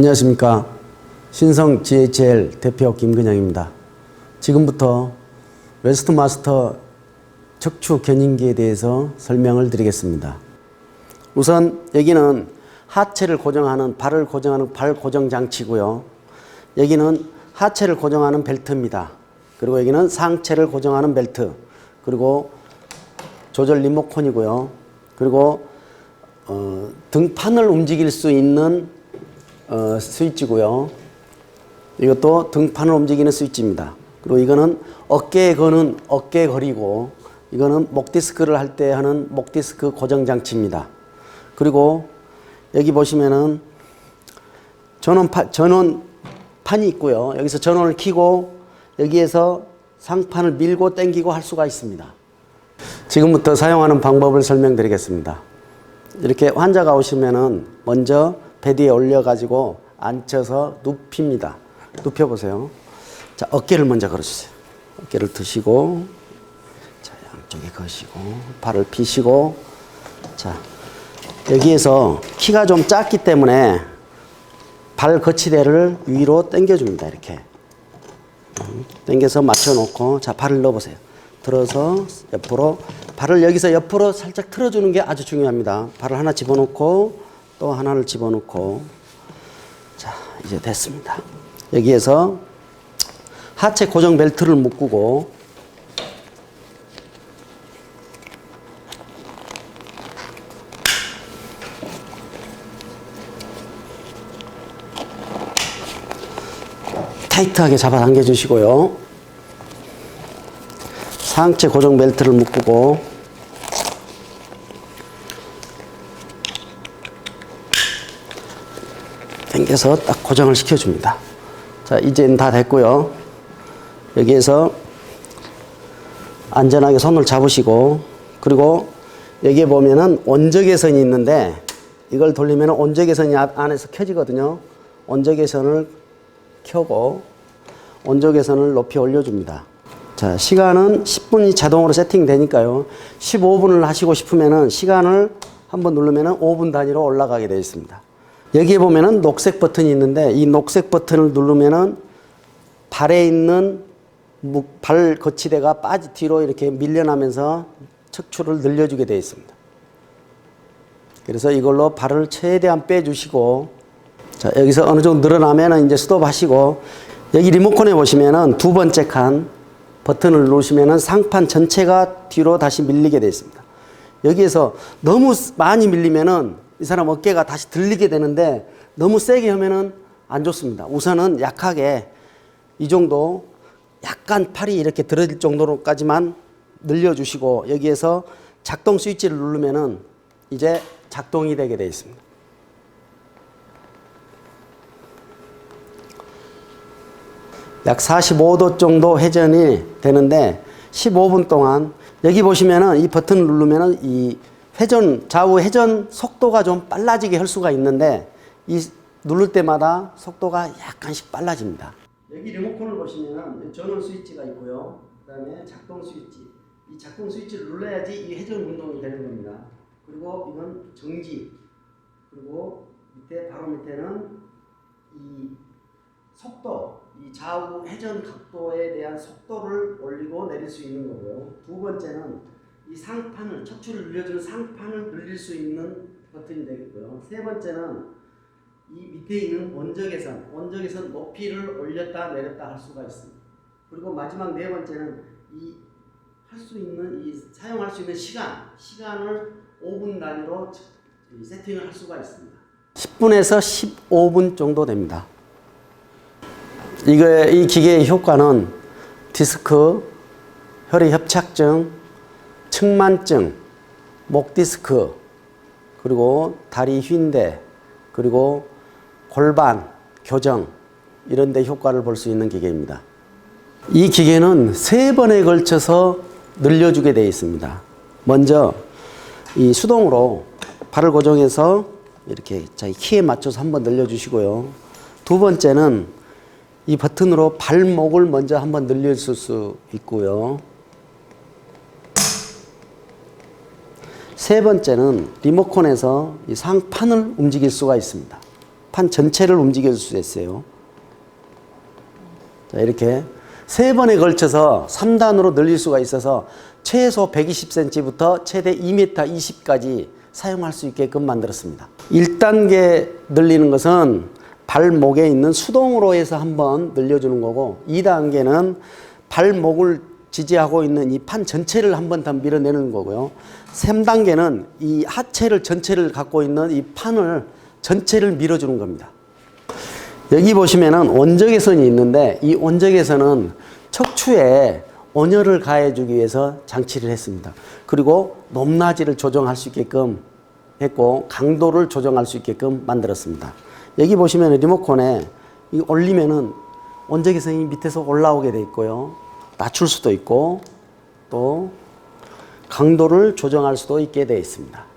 안녕하십니까. 신성 GHL 대표 김근영입니다. 지금부터 웨스트마스터 척추 견인기에 대해서 설명을 드리겠습니다. 우선 여기는 하체를 고정하는 발을 고정하는 발 고정 장치고요. 여기는 하체를 고정하는 벨트입니다. 그리고 여기는 상체를 고정하는 벨트. 그리고 조절 리모컨이고요. 그리고 어, 등판을 움직일 수 있는 어, 스위치고요. 이것도 등판을 움직이는 스위치입니다. 그리고 이거는 어깨에 거는 어깨 거리고 이거는 목 디스크를 할 때 하는 목 디스크 고정 장치입니다. 그리고 여기 보시면은 전원판 전원 판이 있고요. 여기서 전원을 켜고 여기에서 상판을 밀고 당기고 할 수가 있습니다. 지금부터 사용하는 방법을 설명드리겠습니다. 이렇게 환자가 오시면은 먼저 베드에 올려가지고 앉혀서 눕힙니다. 눕혀보세요. 자, 어깨를 먼저 걸어주세요. 어깨를 드시고, 자, 양쪽에 거시고, 발을 피시고, 자, 여기에서 키가 좀 작기 때문에 발 거치대를 위로 당겨줍니다. 이렇게. 음, 당겨서 맞춰놓고, 자, 발을 넣어보세요. 들어서 옆으로, 발을 여기서 옆으로 살짝 틀어주는 게 아주 중요합니다. 발을 하나 집어넣고, 또 하나를 집어넣고, 자, 이제 됐습니다. 여기에서 하체 고정 벨트를 묶고, 타이트하게 잡아당겨 주시고요. 상체 고정 벨트를 묶고 당겨서 딱 고정을 시켜줍니다. 자, 이제는 다 됐고요. 여기에서 안전하게 손을 잡으시고 그리고 여기에 보면은 온적외선이 있는데 이걸 돌리면 온적외선이 앞- 안에서 켜지거든요. 온적외선을 켜고 온적외선을 높이 올려줍니다. 자, 시간은 10분이 자동으로 세팅되니까요. 15분을 하시고 싶으면은 시간을 한번 누르면은 5분 단위로 올라가게 되어 있습니다. 여기에 보면은 녹색 버튼이 있는데 이 녹색 버튼을 누르면은 발에 있는 무- 발 거치대가 빠지 뒤로 이렇게 밀려나면서 척추를 늘려주게 되어 있습니다. 그래서 이걸로 발을 최대한 빼주시고 자 여기서 어느 정도 늘어나면은 이제 스톱하시고 여기 리모컨에 보시면은 두 번째 칸 버튼을 누르시면은 상판 전체가 뒤로 다시 밀리게 되어 있습니다. 여기에서 너무 많이 밀리면은 이 사람 어깨가 다시 들리게 되는데 너무 세게 하면은 안 좋습니다. 우선은 약하게 이 정도 약간 팔이 이렇게 들어질 정도로까지만 늘려주시고 여기에서 작동 스위치를 누르면은 이제 작동이 되게 되어 있습니다. 약 45도 정도 회전이 되는데 15분 동안 여기 보시면은 이 버튼을 누르면은 이 회전 좌우 회전 속도가 좀 빨라지게 할 수가 있는데 이 누를 때마다 속도가 약간씩 빨라집니다. 여기 리모컨을 보시면은 전원 스위치가 있고요. 그 다음에 작동 스위치. 이 작동 스위치를 눌러야지 이 회전 운동이 되는 겁니다. 그리고 이건 정지. 그리고 밑에 바로 밑에는 이 속도, 이 좌우 회전 각도에 대한 속도를 올리고 내릴 수 있는 거고요. 두 번째는 이 상판을 척추를 늘려주는 상판을 늘릴 수 있는 버튼이 되겠고요. 세 번째는 이 밑에 있는 원적외선, 원적외선 높이를 올렸다 내렸다 할 수가 있습니다. 그리고 마지막 네 번째는 이 할 수 있는 이 사용할 수 있는 시간, 시간을 5분 단위로 이 세팅을 할 수가 있습니다. 10분에서 15분 정도 됩니다. 이거 이 기계의 효과는 디스크, 혈의 협착증, 측만증, 목 디스크, 그리고 다리 휜대, 그리고 골반 교정 이런 데 효과를 볼 수 있는 기계입니다. 이 기계는 세 번에 걸쳐서 늘려주게 되어 있습니다. 먼저 이 수동으로 발을 고정해서 이렇게 자기 키에 맞춰서 한번 늘려주시고요. 두 번째는 이 버튼으로 발목을 먼저 한번 늘려줄 수 있고요. 세 번째는 리모컨에서 이 상판을 움직일 수가 있습니다. 판 전체를 움직여 줄수 있어요. 자, 이렇게 세 번에 걸쳐서 3단으로 늘릴 수가 있어서 최소 120cm부터 최대 2m 20까지 사용할 수 있게끔 만들었습니다. 1단계 늘리는 것은 발목에 있는 수동으로 해서 한번 늘려주는 거고 2단계는 발목을 지지하고 있는 이 판 전체를 한 번 더 밀어내는 거고요. 3단계는 이 하체를 전체를 갖고 있는 이 판을 전체를 밀어주는 겁니다. 여기 보시면은 원적외선이 있는데 이 원적외선은 척추에 온열을 가해주기 위해서 장치를 했습니다. 그리고 높낮이를 조정할 수 있게끔 했고 강도를 조정할 수 있게끔 만들었습니다. 여기 보시면 리모컨에 이 올리면은 원적외선이 밑에서 올라오게 돼 있고요. 낮출 수도 있고 또 강도를 조정할 수도 있게 되어 있습니다.